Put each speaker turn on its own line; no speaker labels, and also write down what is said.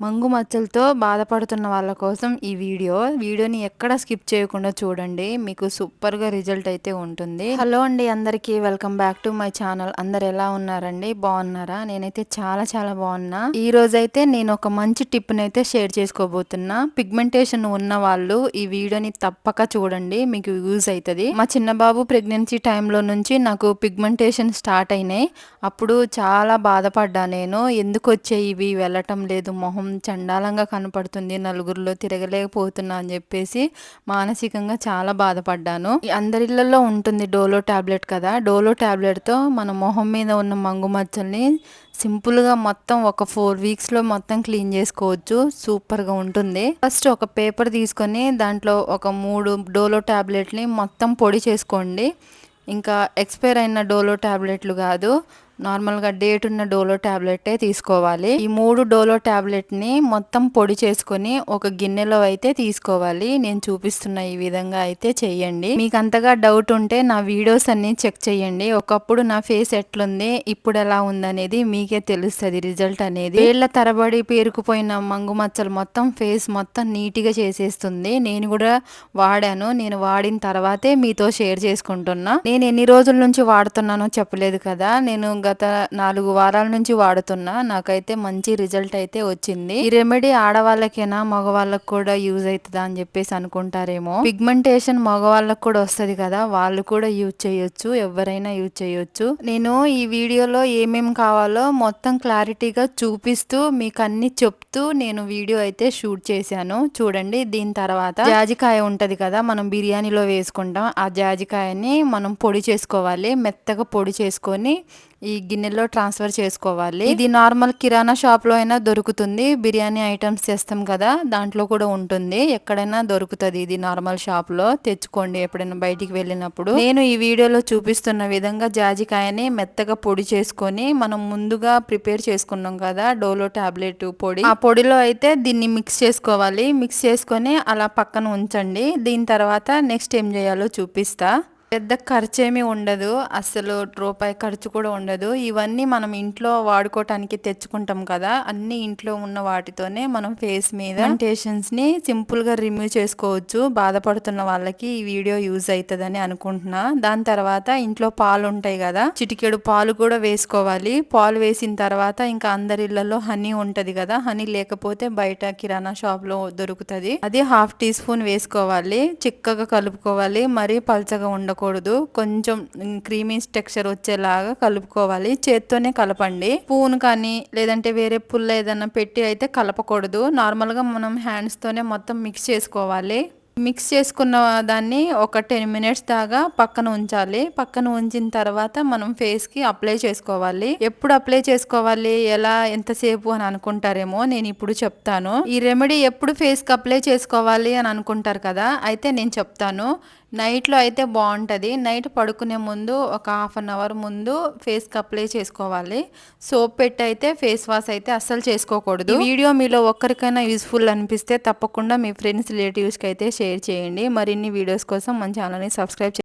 మంగు మచ్చలతో బాధపడుతున్న వాళ్ళ కోసం ఈ వీడియో. వీడియోని ఎక్కడ స్కిప్ చేయకుండా చూడండి. మీకు సూపర్గా రిజల్ట్ అయితే ఉంటుంది. హలో అండి అందరికీ. Welcome back to my channel. అందరు ఎలా ఉన్నారండి? బాగున్నారా? నేనైతే చాలా చాలా బాగున్నా. ఈ రోజైతే నేను ఒక మంచి టిప్ని అయితే షేర్ చేసుకోబోతున్నా. పిగ్మెంటేషన్ ఉన్న వాళ్ళు ఈ వీడియోని తప్పక చూడండి. మీకు యూజ్ అవుతుంది మా చిన్న బాబు ప్రెగ్నెన్సీ టైంలో నుంచి నాకు పిగ్మెంటేషన్ స్టార్ట్ అయినాయి. అప్పుడు చాలా బాధపడ్డా నేను. ఎందుకు వచ్చే ఇవి? వెళ్ళటం లేదు. మొహం చండాలంగా కనపడుతుంది నలుగురిలో తిరగలేకపోతున్నా అని చెప్పేసి మానసికంగా చాలా బాధపడ్డాను. అందరిళ్ళలో ఉంటుంది డోలో టాబ్లెట్ కదా డోలో టాబ్లెట్తో మన మొహం మీద ఉన్న మంగు మచ్చల్ని సింపుల్గా మొత్తం ఒక ఫోర్ వీక్స్లో మొత్తం క్లీన్ చేసుకోవచ్చు. సూపర్గా ఉంటుంది. ఫస్ట్ ఒక పేపర్ తీసుకొని దాంట్లో ఒక మూడు డోలో టాబ్లెట్ని మొత్తం పొడి చేసుకోండి. ఇంకా ఎక్స్పైర్ అయిన డోలో టాబ్లెట్లు కాదు నార్మల్గా డేట్ ఉన్న డోలో ట్యాబ్లెటే తీసుకోవాలి. ఈ మూడు డోలో ట్యాబ్లెట్ని మొత్తం పొడి చేసుకొని ఒక గిన్నెలో అయితే తీసుకోవాలి. నేను చూపిస్తున్న ఈ విధంగా అయితే చెయ్యండి మీకు అంతగా డౌట్ ఉంటే నా వీడియోస్ అన్ని చెక్ చేయండి. ఒకప్పుడు నా ఫేస్ ఎట్లుంది ఇప్పుడు ఎలా ఉందనేది మీకే తెలుస్తుంది రిజల్ట్ అనేది. వేళ్ళ తరబడి పేరుకుపోయిన మంగు మచ్చలు మొత్తం ఫేస్ మొత్తం నీట్గా చేసేస్తుంది. నేను కూడా వాడాను. నేను వాడిన తర్వాతే మీతో షేర్ చేసుకుంటున్నా. నేను ఎన్ని రోజుల నుంచి వాడుతున్నానో చెప్పలేదు కదా. నేను గత నాలుగు వారాల నుంచి వాడుతున్నా. నాకైతే మంచి రిజల్ట్ అయితే వచ్చింది. ఈ రెమెడీ ఆడవాళ్ళకైనా మగవాళ్ళకి కూడా యూజ్ అవుతుందా అని చెప్పేసి అనుకుంటారేమో. పిగ్మెంటేషన్ మగవాళ్ళకి కూడా వస్తుంది కదా వాళ్ళు కూడా యూజ్ చేయొచ్చు ఎవరైనా యూజ్ చేయొచ్చు. నేను ఈ వీడియోలో ఏమేమి కావాలో మొత్తం క్లారిటీగా చూపిస్తూ మీకు అన్ని చెప్తూ నేను వీడియో అయితే షూట్ చేశాను. చూడండి దీని తర్వాత జాజికాయ ఉంటది కదా మనం బిర్యానీలో వేసుకుంటాం. ఆ జాజికాయని మనం పొడి చేసుకోవాలి. మెత్తగా పొడి చేసుకొని ఈ గిన్నెలో ట్రాన్స్ఫర్ చేసుకోవాలి. ఇది నార్మల్ కిరాణా షాప్లో అయినా దొరుకుతుంది. బిర్యానీ ఐటమ్స్ చేస్తాం కదా దాంట్లో కూడా ఉంటుంది. ఎక్కడైనా దొరుకుతుంది ఇది నార్మల్ షాప్లో తెచ్చుకోండి ఎప్పుడైనా బయటికి వెళ్ళినప్పుడు. నేను ఈ వీడియోలో చూపిస్తున్న విధంగా జాజికాయని మెత్తగా పొడి చేసుకొని మనం ముందుగా ప్రిపేర్ చేసుకున్నాం కదా డోలో టాబ్లెట్ పొడి. ఆ పొడిలో అయితే దీన్ని మిక్స్ చేసుకోవాలి. మిక్స్ చేసుకొని అలా పక్కన ఉంచండి. దీని తర్వాత నెక్స్ట్ ఏం చేయాలో చూపిస్తా. పెద్ద ఖర్చు ఏమీ ఉండదు అసలు రూపాయి ఖర్చు కూడా ఉండదు. ఇవన్నీ మనం ఇంట్లో వాడుకోవటానికి తెచ్చుకుంటాం కదా అన్ని ఇంట్లో ఉన్న వాటితోనే మనం ఫేస్ మీద ని సింపుల్గా రిమూవ్ చేసుకోవచ్చు. బాధపడుతున్న వాళ్ళకి ఈ వీడియో యూజ్ అవుతుందని అనుకుంటున్నా. దాని తర్వాత ఇంట్లో పాలు ఉంటాయి కదా చిటికెడు పాలు కూడా వేసుకోవాలి. పాలు వేసిన తర్వాత ఇంకా అందరి ఇళ్ళలో హనీ ఉంటది కదా హనీ లేకపోతే బయట కిరాణా షాప్లో దొరుకుతుంది. అది హాఫ్ టీ స్పూన్ వేసుకోవాలి చిక్కగా కలుపుకోవాలి. మరీ పల్చగా ఉండకూడదు. కలపకూడదు కొంచెం క్రీమీ టెక్స్చర్ వచ్చేలాగా కలుపుకోవాలి. చేత్తోనే కలపండి. స్పూన్ కానీ లేదంటే వేరే పుల్ల ఏదైనా పెట్టి అయితే కలపకూడదు. నార్మల్గా మనం హ్యాండ్స్తోనే మొత్తం మిక్స్ చేసుకోవాలి. మిక్స్ చేసుకున్న దాన్ని ఒక టెన్ మినిట్స్ దాకా పక్కన ఉంచాలి. పక్కన ఉంచిన తర్వాత మనం ఫేస్కి అప్లై చేసుకోవాలి. ఎప్పుడు అప్లై చేసుకోవాలి? ఎలా? ఎంతసేపు అని అనుకుంటారేమో నేను ఇప్పుడు చెప్తాను. ఈ రెమెడీ ఎప్పుడు ఫేస్కి అప్లై చేసుకోవాలి అని అనుకుంటారు కదా? అయితే నేను చెప్తాను. నైట్లో అయితే బాగుంటుంది. నైట్ పడుకునే ముందు ఒక హాఫ్ అన్ అవర్ ముందు ఫేస్కి అప్లై చేసుకోవాలి. సోప్ పెట్టి అయితే ఫేస్ వాష్ అయితే అస్సలు చేసుకోకూడదు. వీడియో మీలో ఒక్కరికైనా యూస్ఫుల్ అనిపిస్తే తప్పకుండా మీ ఫ్రెండ్స్ రిలేటివ్స్కి అయితే షేర్ చేయండి. మరిన్ని వీడియోస్ కోసం మన ఛానల్ని సబ్స్క్రైబ్